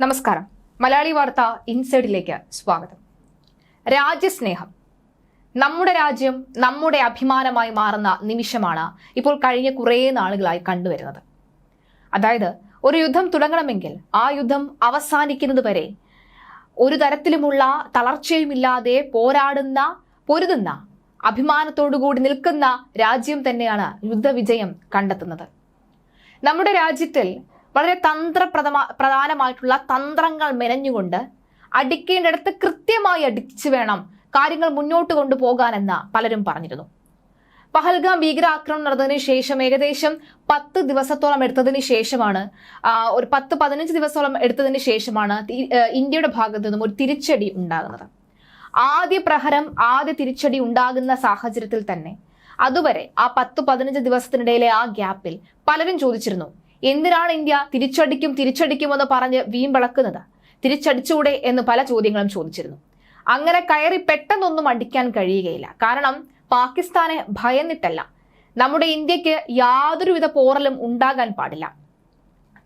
നമസ്കാരം. മലയാളി വാർത്ത ഇൻസൈഡിലേക്ക് സ്വാഗതം. രാജ്യസ്നേഹം. നമ്മുടെ രാജ്യം നമ്മുടെ അഭിമാനമായി മാറുന്ന നിമിഷമാണ് ഇപ്പോൾ കഴിഞ്ഞ കുറേ നാളുകളായി കണ്ടുവരുന്നത്. അതായത് ഒരു യുദ്ധം തുടങ്ങണമെങ്കിൽ ആ യുദ്ധം അവസാനിക്കുന്നത് വരെ ഒരു തരത്തിലുമുള്ള തളർച്ചയുമില്ലാതെ പോരാടുന്ന പൊരുതുന്ന അഭിമാനത്തോടുകൂടി നിൽക്കുന്ന രാജ്യം തന്നെയാണ് യുദ്ധവിജയം കണ്ടെത്തുന്നത്. നമ്മുടെ രാജ്യത്തിൽ വളരെ തന്ത്രപ്രദമാ പ്രധാനമായിട്ടുള്ള തന്ത്രങ്ങൾ മെനഞ്ഞുകൊണ്ട് അടിക്കേണ്ടിടത്ത് കൃത്യമായി അടിച്ചു വേണം കാര്യങ്ങൾ മുന്നോട്ട് കൊണ്ടുപോകാനെന്ന് പലരും പറഞ്ഞിരുന്നു. പഹൽഗാം ഭീകരാക്രമണം നടന്നതിന് ശേഷം ഏകദേശം പത്ത് ദിവസത്തോളം എടുത്തതിന് ശേഷമാണ് ഒരു പത്ത് പതിനഞ്ച് ദിവസത്തോളം എടുത്തതിന് ശേഷമാണ് ഇന്ത്യയുടെ ഭാഗത്തു നിന്നും ഒരു തിരിച്ചടി ഉണ്ടാകുന്നത്. ആദ്യ പ്രഹരം ആദ്യ തിരിച്ചടി ഉണ്ടാകുന്ന സാഹചര്യത്തിൽ തന്നെ അതുവരെ ആ പത്ത് പതിനഞ്ച് ദിവസത്തിനിടയിലെ ആ ഗ്യാപ്പിൽ പലരും ചോദിച്ചിരുന്നു എന്തിനാണ് ഇന്ത്യ തിരിച്ചടിക്കും തിരിച്ചടിക്കുമെന്ന് പറഞ്ഞ് വീമ്പിളക്കുന്നത്? തിരിച്ചടിച്ചൂടെ എന്ന് പല ചോദ്യങ്ങളും ചോദിച്ചിരുന്നു. അങ്ങനെ കയറി പെട്ടെന്നൊന്നും അടിക്കാൻ കഴിയുകയില്ല. കാരണം പാകിസ്ഥാനെ ഭയന്നിട്ടല്ല. നമ്മുടെ ഇന്ത്യയ്ക്ക് യാതൊരുവിധ പോറലും ഉണ്ടാകാൻ പാടില്ല.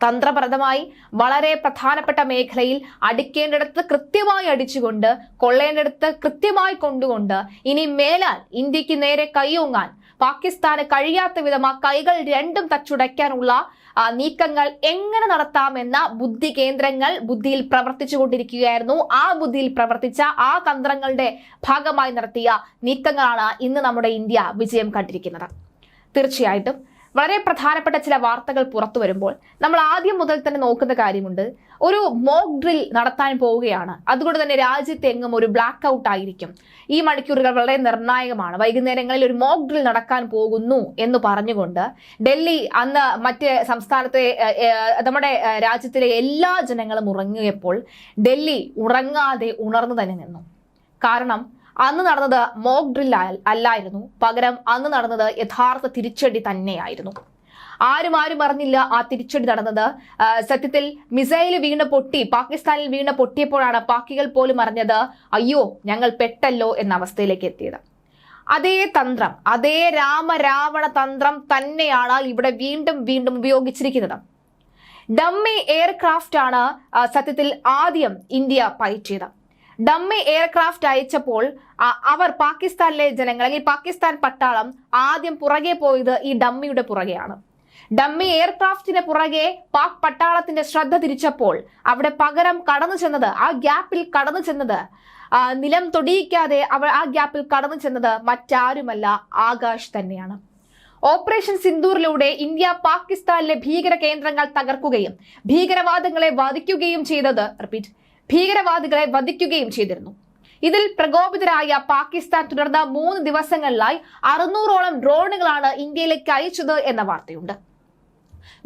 തന്ത്രപ്രദമായി വളരെ പ്രധാനപ്പെട്ട മേഖലയിൽ അടിക്കേണ്ടിടത്ത് കൃത്യമായി അടിച്ചുകൊണ്ട് കൊള്ളേണ്ടിടത്ത് കൃത്യമായി കൊണ്ടുകൊണ്ട് ഇനി മേലാൽ ഇന്ത്യയ്ക്ക് നേരെ കൈയൊങ്ങാൻ പാകിസ്ഥാന് കഴിയാത്ത വിധം ആ കൈകൾ രണ്ടും തച്ചുടയ്ക്കാനുള്ള നീക്കങ്ങൾ എങ്ങനെ നടത്താമെന്ന ബുദ്ധി കേന്ദ്രങ്ങൾ ബുദ്ധിയിൽ പ്രവർത്തിച്ചുകൊണ്ടിരിക്കുകയായിരുന്നു. ആ ബുദ്ധിയിൽ പ്രവർത്തിച്ച ആ തന്ത്രങ്ങളുടെ ഭാഗമായി നടത്തിയ നീക്കങ്ങളാണ് ഇന്ന് നമ്മുടെ ഇന്ത്യ വിജയം കണ്ടിരിക്കുന്നത്. തീർച്ചയായിട്ടും വളരെ പ്രധാനപ്പെട്ട ചില വാർത്തകൾ പുറത്തു വരുമ്പോൾ നമ്മൾ ആദ്യം മുതൽ തന്നെ നോക്കുന്ന കാര്യമുണ്ട്. ഒരു മോക്ക് ഡ്രിൽ നടത്താൻ പോവുകയാണ്. അതുകൊണ്ട് തന്നെ രാജ്യത്തെങ്ങും ഒരു ബ്ലാക്ക് ഔട്ട് ആയിരിക്കും. ഈ മണിക്കൂറുകൾ വളരെ നിർണായകമാണ്. വൈകുന്നേരങ്ങളിൽ ഒരു മോക്ക് ഡ്രിൽ നടക്കാൻ പോകുന്നു എന്ന് പറഞ്ഞുകൊണ്ട് ഡൽഹി അന്ന് മറ്റ് സംസ്ഥാനത്തെ നമ്മുടെ രാജ്യത്തിലെ എല്ലാ ജനങ്ങളും ഉറങ്ങിയപ്പോൾ ഡൽഹി ഉറങ്ങാതെ ഉണർന്നു തന്നെ നിന്നു. കാരണം അന്ന് നടന്നത് മോക്ക് ഡ്രിൽ അല്ലായിരുന്നു. പകരം അന്ന് നടന്നത് യഥാർത്ഥ തിരിച്ചടി തന്നെയായിരുന്നു. ആരും ആരും അറിഞ്ഞില്ല ആ തിരിച്ചടി നടന്നത്. സത്യത്തിൽ മിസൈൽ വീണ് പൊട്ടി പാകിസ്ഥാനിൽ വീണ് പൊട്ടിയപ്പോഴാണ് പാക്കികൾ പോലും അറിഞ്ഞത് അയ്യോ ഞങ്ങൾ പെട്ടല്ലോ എന്ന അവസ്ഥയിലേക്ക് എത്തിയത്. അതേ തന്ത്രം അതേ രാമരാവണ തന്ത്രം തന്നെയാണ് ഇവിടെ വീണ്ടും വീണ്ടും ഉപയോഗിച്ചിരിക്കുന്നത്. ഡമ്മി എയർക്രാഫ്റ്റ് ആണ് സത്യത്തിൽ ആദ്യം ഇന്ത്യ പൈറ്റ് പയറ്റിയത്. ഡമ്മി എയർക്രാഫ്റ്റ് അയച്ചപ്പോൾ അവർ പാകിസ്ഥാനിലെ ജനങ്ങൾ അല്ലെങ്കിൽ പാകിസ്ഥാൻ പട്ടാളം ആദ്യം പുറകെ പോയത് ഈ ഡമ്മിയുടെ പുറകെയാണ്. ഡമ്മി എയർക്രാഫ്റ്റിന് പുറകെ പാക് പട്ടാളത്തിന്റെ ശ്രദ്ധ തിരിച്ചപ്പോൾ അവിടെ പകരം കടന്നു ചെന്നത് ആ ഗ്യാപ്പിൽ കടന്നു ചെന്നത് നിലം തൊടിയിക്കാതെ അവർ ആ ഗ്യാപ്പിൽ കടന്നു ചെന്നത് മറ്റാരുമല്ല ആകാശ് തന്നെയാണ്. ഓപ്പറേഷൻ സിന്ദൂറിലൂടെ ഇന്ത്യ പാകിസ്ഥാനിലെ ഭീകര കേന്ദ്രങ്ങൾ തകർക്കുകയും ഭീകരവാദങ്ങളെ വധിക്കുകയും ചെയ്തത് റിപ്പീറ്റ് ഭീകരവാദികളെ വധിക്കുകയും ചെയ്തിരുന്നു. ഇതിൽ പ്രകോപിതരായ പാകിസ്ഥാൻ തുടർന്ന മൂന്ന് ദിവസങ്ങളിലായി അറുന്നൂറോളം ഡ്രോണുകളാണ് ഇന്ത്യയിലേക്ക് അയച്ചത് എന്ന വാർത്തയുണ്ട്.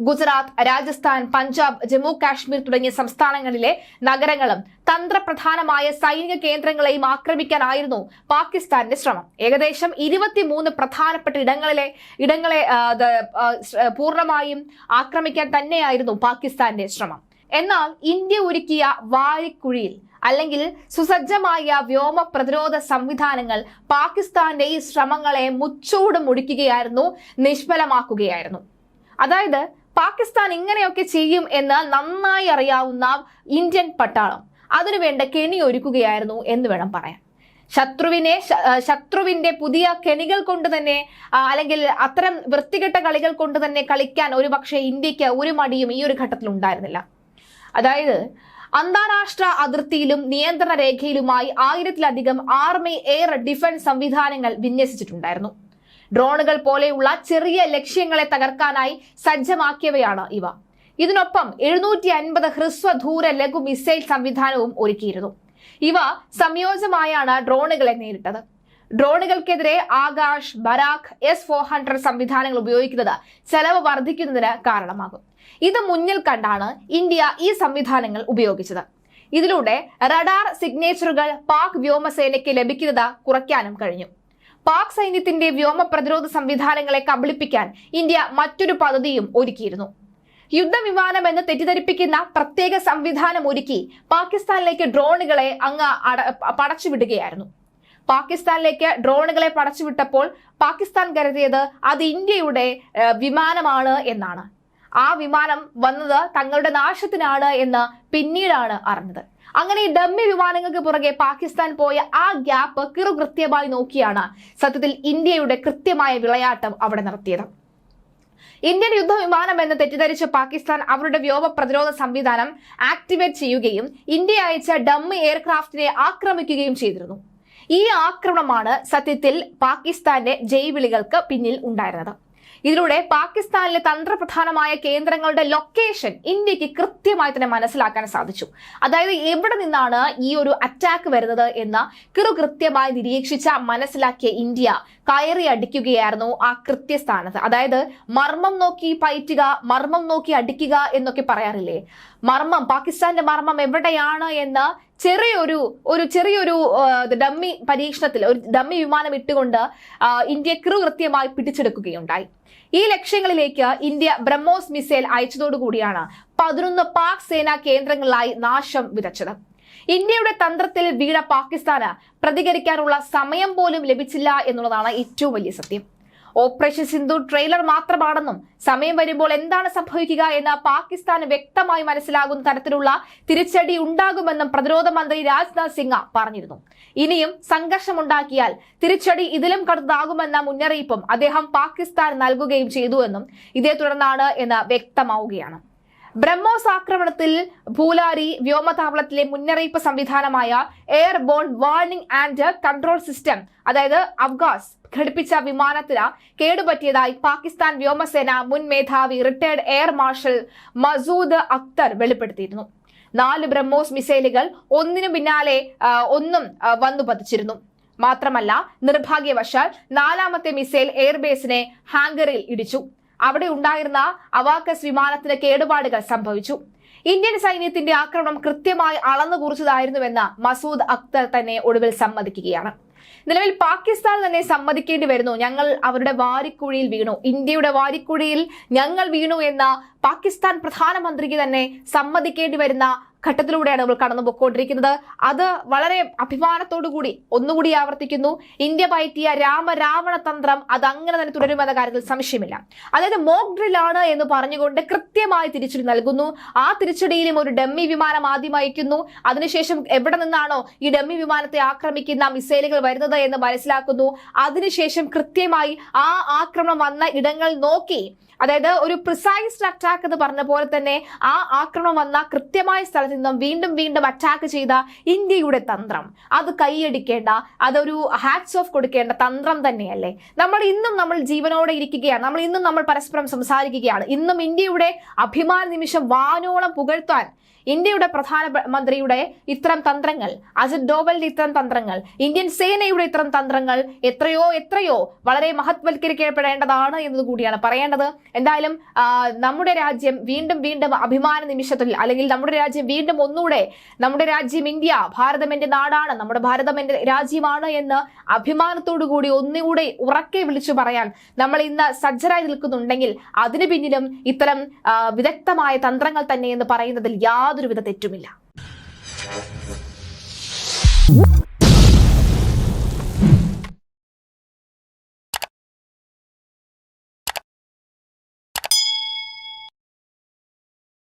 ഗുജറാത്ത് രാജസ്ഥാൻ പഞ്ചാബ് ജമ്മു കാശ്മീർ തുടങ്ങിയ സംസ്ഥാനങ്ങളിലെ നഗരങ്ങളും തന്ത്രപ്രധാനമായ സൈനിക കേന്ദ്രങ്ങളെയും ആക്രമിക്കാനായിരുന്നു പാകിസ്ഥാന്റെ ശ്രമം. ഏകദേശം ഇരുപത്തിമൂന്ന് പ്രധാനപ്പെട്ട ഇടങ്ങളിലെ ഇടങ്ങളെ പൂർണമായും ആക്രമിക്കാൻ തന്നെയായിരുന്നു പാകിസ്ഥാന്റെ ശ്രമം. എന്നാൽ ഇന്ത്യ ഒരുക്കിയ വാരിക്കുഴിയിൽ അല്ലെങ്കിൽ സുസജ്ജമായ വ്യോമ പ്രതിരോധ സംവിധാനങ്ങൾ പാകിസ്ഥാന്റെ ഈ ശ്രമങ്ങളെ മുച്ചൂട് മുടിക്കുകയായിരുന്നു നിഷ്ഫലമാക്കുകയായിരുന്നു. അതായത് പാകിസ്ഥാൻ ഇങ്ങനെയൊക്കെ ചെയ്യും എന്ന് നന്നായി അറിയാവുന്ന ഇന്ത്യൻ പട്ടാളം അതിനുവേണ്ട കെണി ഒരുക്കുകയായിരുന്നു എന്ന് വേണം പറയാൻ. ശത്രുവിനെ ശത്രുവിന്റെ പുതിയ കെണികൾ കൊണ്ട് തന്നെ അല്ലെങ്കിൽ അത്തരം വൃത്തികെട്ട കളികൾ കൊണ്ട് തന്നെ കളിക്കാൻ ഒരു പക്ഷേ ഇന്ത്യയ്ക്ക് ഒരു മടിയും ഈ ഒരു ഘട്ടത്തിൽ ഉണ്ടായിരുന്നില്ല അതായത് അന്താരാഷ്ട്ര അതിർത്തിയിലും നിയന്ത്രണ രേഖയിലുമായി ആയിരത്തിലധികം ആർമി എയർ ഡിഫൻസ് സംവിധാനങ്ങൾ വിന്യസിച്ചിട്ടുണ്ടായിരുന്നു. ഡ്രോണുകൾ പോലെയുള്ള ചെറിയ ലക്ഷ്യങ്ങളെ തകർക്കാനായി സജ്ജമാക്കിയവയാണ് ഇവ. ഇതിനൊപ്പം എഴുന്നൂറ്റി അൻപത് ഹ്രസ്വദൂര ലഘു മിസൈൽ സംവിധാനവും ഒരുക്കിയിരുന്നു. ഇവ സംയോജമായാണ് ഡ്രോണുകളെ നേരിട്ടത്. ഡ്രോണുകൾക്കെതിരെ Akash Barak S four hundred സംവിധാനങ്ങൾ ഉപയോഗിക്കുന്നത് ചെലവ് വർദ്ധിക്കുന്നതിന് കാരണമാകും. ഇത് മുന്നിൽ കണ്ടാണ് ഇന്ത്യ ഈ സംവിധാനങ്ങൾ ഉപയോഗിച്ചത്. ഇതിലൂടെ റഡാർ സിഗ്നേച്ചറുകൾ പാക് വ്യോമസേനയ്ക്ക് ലഭിക്കുന്നത് കുറയ്ക്കാനും കഴിഞ്ഞു. പാക് സൈന്യത്തിന്റെ വ്യോമ പ്രതിരോധ സംവിധാനങ്ങളെ കബളിപ്പിക്കാൻ ഇന്ത്യ മറ്റൊരു പദ്ധതിയും ഒരുക്കിയിരുന്നു. യുദ്ധവിമാനം എന്ന് തെറ്റിദ്ധരിപ്പിക്കുന്ന പ്രത്യേക സംവിധാനം ഒരുക്കി പാകിസ്ഥാനിലേക്ക് ഡ്രോണുകളെ അങ്ങ് പടച്ചുവിടുകയായിരുന്നു. പാകിസ്ഥാനിലേക്ക് ഡ്രോണുകളെ പടച്ചുവിട്ടപ്പോൾ പാകിസ്ഥാൻ കരുതിയത് അത് ഇന്ത്യയുടെ വിമാനമാണ് എന്നാണ്. ആ വിമാനം വന്നത് തങ്ങളുടെ നാശത്തിനാണ് എന്ന് പിന്നീടാണ് അറിഞ്ഞത്. അങ്ങനെ ഡമ്മി വിമാനങ്ങൾക്ക് പുറകെ പാകിസ്ഥാൻ പോയ ആ ഗ്യാപ്പ് കിറുകൃത്യമായി നോക്കിയാണ് സത്യത്തിൽ ഇന്ത്യയുടെ കൃത്യമായ വിളയാട്ടം അവിടെ നടത്തിയത്. ഇന്ത്യൻ യുദ്ധവിമാനം എന്ന് തെറ്റിദ്ധരിച്ച പാകിസ്ഥാൻ അവരുടെ വ്യോമ പ്രതിരോധ സംവിധാനം ആക്ടിവേറ്റ് ചെയ്യുകയും ഇന്ത്യ അയച്ച ഡമ്മി എയർക്രാഫ്റ്റിനെ ആക്രമിക്കുകയും ചെയ്തിരുന്നു. ഈ ആക്രമണമാണ് സത്യത്തിൽ പാകിസ്ഥാന്റെ ജയ്വിളികൾക്ക് പിന്നിൽ ഉണ്ടായിരുന്നത്. ഇതിലൂടെ പാകിസ്ഥാനിലെ തന്ത്രപ്രധാനമായ കേന്ദ്രങ്ങളുടെ ലൊക്കേഷൻ ഇന്ത്യയ്ക്ക് കൃത്യമായി തന്നെ മനസ്സിലാക്കാൻ സാധിച്ചു. അതായത് എവിടെ നിന്നാണ് ഈ ഒരു അറ്റാക്ക് വരുന്നത് എന്ന് കിറു കൃത്യമായി നിരീക്ഷിച്ച മനസ്സിലാക്കിയ ഇന്ത്യ കയറി അടിക്കുകയായിരുന്നു ആ കൃത്യസ്ഥാനത്ത്. അതായത് മർമ്മം നോക്കി പയറ്റുക മർമ്മം നോക്കി അടിക്കുക എന്നൊക്കെ പറയാറില്ലേ? മർമ്മം പാകിസ്ഥാന്റെ മർമ്മം എവിടെയാണ് എന്ന് ചെറിയൊരു ഒരു ചെറിയൊരു ഡമ്മി പരീക്ഷണത്തിൽ ഒരു ഡമ്മി വിമാനം ഇട്ടുകൊണ്ട് ഇന്ത്യ കൃത്യമായി പിടിച്ചെടുക്കുകയുണ്ടായി. ഈ ലക്ഷ്യങ്ങളിലേക്ക് ഇന്ത്യ ബ്രഹ്മോസ് മിസൈൽ അയച്ചതോടുകൂടിയാണ് പതിനൊന്ന് പാക് സേനാ കേന്ദ്രങ്ങളിലായി നാശം വിതച്ചത്. ഇന്ത്യയുടെ തന്ത്രത്തിൽ വീണ പാകിസ്ഥാന് പ്രതികരിക്കാനുള്ള സമയം പോലും ലഭിച്ചില്ല എന്നുള്ളതാണ് ഏറ്റവും വലിയ സത്യം. ഓപ്പറേഷൻ സിന്ധു ട്രെയിലർ മാത്രമാണെന്നും സമയം വരുമ്പോൾ എന്താണ് സംഭവിക്കുക എന്ന് പാകിസ്ഥാൻ വ്യക്തമായി മനസ്സിലാകുന്ന തരത്തിലുള്ള തിരിച്ചടി ഉണ്ടാകുമെന്നും പ്രതിരോധ മന്ത്രി രാജ്നാഥ് സിംഗ് പറഞ്ഞിരുന്നു. ഇനിയും സംഘർഷമുണ്ടാക്കിയാൽ തിരിച്ചടി ഇതിലും കടുത്താകുമെന്ന മുന്നറിയിപ്പും അദ്ദേഹം പാകിസ്ഥാൻ നൽകുകയും ചെയ്തുവെന്നും ഇതേ തുടർന്നാണ് എന്ന് വ്യക്തമാവുകയാണ്. ബ്രഹ്മോസ് ആക്രമണത്തിൽ ഭൂലാരി വ്യോമതാവളത്തിലെ മുന്നറിയിപ്പ് സംവിധാനമായ airborne warning and control system അതായത് അഫ്ഗാസ് ഘടിപ്പിച്ച വിമാനത്തിന് കേടുപറ്റിയതായി പാകിസ്ഥാൻ വ്യോമസേന മുൻ മേധാവി retired air marshal Masood Akhtar വെളിപ്പെടുത്തിയിരുന്നു. നാല് ബ്രഹ്മോസ് മിസൈലുകൾ ഒന്നിനു പിന്നാലെ ഒന്നും വന്നു പതിച്ചിരുന്നു. മാത്രമല്ല നിർഭാഗ്യവശാൽ നാലാമത്തെ മിസൈൽ എയർബേസിനെ ഹാങ്കറിൽ ഇടിച്ചു. അവിടെ ഉണ്ടായിരുന്ന അവാക്കസ് വിമാനത്തിന് കേടുപാടുകൾ സംഭവിച്ചു. ഇന്ത്യൻ സൈന്യത്തിന്റെ ആക്രമണം കൃത്യമായി അളന്നു കുറിച്ചതായിരുന്നുവെന്ന് മസൂദ് അക്തർ തന്നെ ഒടുവിൽ സമ്മതിക്കുകയാണ്. നിലവിൽ പാകിസ്ഥാൻ തന്നെ സമ്മതിക്കേണ്ടി വരുന്നു. ഞങ്ങൾ അവരുടെ വാരിക്കുഴിയിൽ വീണു. ഇന്ത്യയുടെ വാരിക്കുഴിയിൽ ഞങ്ങൾ വീണു എന്ന പാകിസ്ഥാൻ പ്രധാനമന്ത്രിക്ക് തന്നെ സമ്മതിക്കേണ്ടി വരുന്ന ഘട്ടത്തിലൂടെയാണ് നമ്മൾ കടന്നു പോയിക്കൊണ്ടിരിക്കുന്നത് അത് വളരെ അഭിമാനത്തോടുകൂടി ഒന്നുകൂടി ആവർത്തിക്കുന്നു. ഇന്ത്യ പയറ്റിയ രാമ രാവണ തന്ത്രം അത് അങ്ങനെ തന്നെ തുടരുമെന്ന കാര്യത്തിൽ സംശയമില്ല. അതായത് മോക്ക് ഡ്രിൽ ആണ് എന്ന് പറഞ്ഞുകൊണ്ട് കൃത്യമായി തിരിച്ചടി നൽകുന്നു. ആ തിരിച്ചടിയിലും ഒരു ഡമ്മി വിമാനം ആദ്യം അയക്കുന്നു. അതിനുശേഷം എവിടെ നിന്നാണോ ഈ ഡമ്മി വിമാനത്തെ ആക്രമിക്കുന്ന മിസൈലുകൾ വരുന്നത് എന്ന് മനസ്സിലാക്കുന്നു. അതിനുശേഷം കൃത്യമായി ആ ആക്രമണം വന്ന ഇടങ്ങൾ നോക്കി. അതായത് ഒരു പ്രിസൈസ്ഡ് അറ്റാക്ക് എന്ന് പറഞ്ഞ പോലെ തന്നെ ആ ആക്രമണം വന്ന കൃത്യമായ സ്ഥലത്ത് നിന്നും വീണ്ടും വീണ്ടും അറ്റാക്ക് ചെയ്ത ഇന്ത്യയുടെ തന്ത്രം. അത് കൈയടിക്കേണ്ട അതൊരു ഹാറ്റ്സ് ഓഫ് കൊടുക്കേണ്ട തന്ത്രം തന്നെയല്ലേ? നമ്മൾ ഇന്നും നമ്മൾ ജീവനോടെ ഇരിക്കുകയാണ്. നമ്മൾ ഇന്നും നമ്മൾ പരസ്പരം സംസാരിക്കുകയാണ്. ഇന്നും ഇന്ത്യയുടെ അഭിമാന നിമിഷം വാനോളം പുകഴ്ത്താൻ ഇന്ത്യയുടെ പ്രധാനമന്ത്രിയുടെ ഇത്തരം തന്ത്രങ്ങൾ അജിത് ഡോവലിന്റെ ഇത്തരം തന്ത്രങ്ങൾ ഇന്ത്യൻ സേനയുടെ ഇത്തരം തന്ത്രങ്ങൾ എത്രയോ എത്രയോ വളരെ മഹത്വൽക്കരിക്കപ്പെടേണ്ടതാണ് എന്നത് കൂടിയാണ് പറയേണ്ടത്. എന്തായാലും നമ്മുടെ രാജ്യം വീണ്ടും വീണ്ടും അഭിമാന നിമിഷത്തിൽ അല്ലെങ്കിൽ നമ്മുടെ രാജ്യം വീണ്ടും ഒന്നുകൂടെ നമ്മുടെ രാജ്യം ഇന്ത്യ ഭാരതം എന്റെ നാടാണ് നമ്മുടെ ഭാരതം എന്റെ രാജ്യമാണ് എന്ന് അഭിമാനത്തോടു കൂടി ഒന്നുകൂടെ ഉറക്കെ വിളിച്ചു പറയാൻ നമ്മൾ ഇന്ന് സജ്ജരായി നിൽക്കുന്നുണ്ടെങ്കിൽ അതിനു പിന്നിലും ഇത്തരം വിദഗ്ധമായ തന്ത്രങ്ങൾ തന്നെ എന്ന് പറയുന്നതിൽ യാതൊരുവിധ തെറ്റുമില്ല.